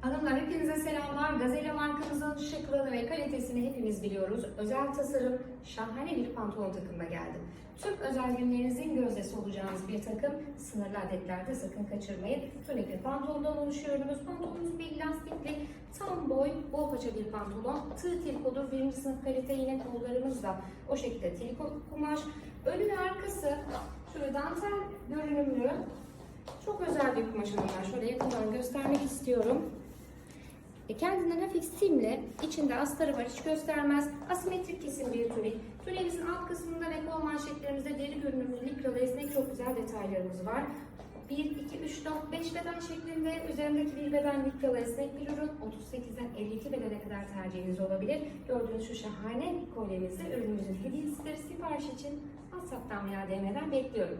Hanımlar hepinize selamlar. Gazelle markamızın şıklığını ve kalitesini hepimiz biliyoruz. Özel tasarım, şahane bir pantolon takımına geldim. Tüm özel günlerinizin gözdesi olacağınız bir takım. Sınırlı adetlerde sakın kaçırmayın. Tunikli pantolondan oluşuyor ürünümüz. Pantolonumuz bir lastikli, tam boy, bol paça bir pantolon. Tığ tilkodur, birinci sınıf kalite yine kollarımız da o şekilde tilko kumaş. Önü ve arkası şöyle dantel görünümlü. Çok özel bir kumaş hanımlar. Şöyle yakından göstermek istiyorum. E, kendinden hafif simli, içinde astarı var, hiç göstermez. Asimetrik kesim bir tunik. Tuniğimizin alt kısmında ve kol manşetlerimizde deri görünümlü likralı esnek çok güzel detaylarımız var. 1, 2, 3, 4, 5 beden şeklinde üzerindeki bir beden likralı esnek bir ürün. 38'den 52 bedene kadar tercihiniz olabilir. Gördüğünüz şu şahane kolyemizi ürünümüzün hediyesidir. Sipariş için WhatsApp'tan veya DM'den bekliyorum.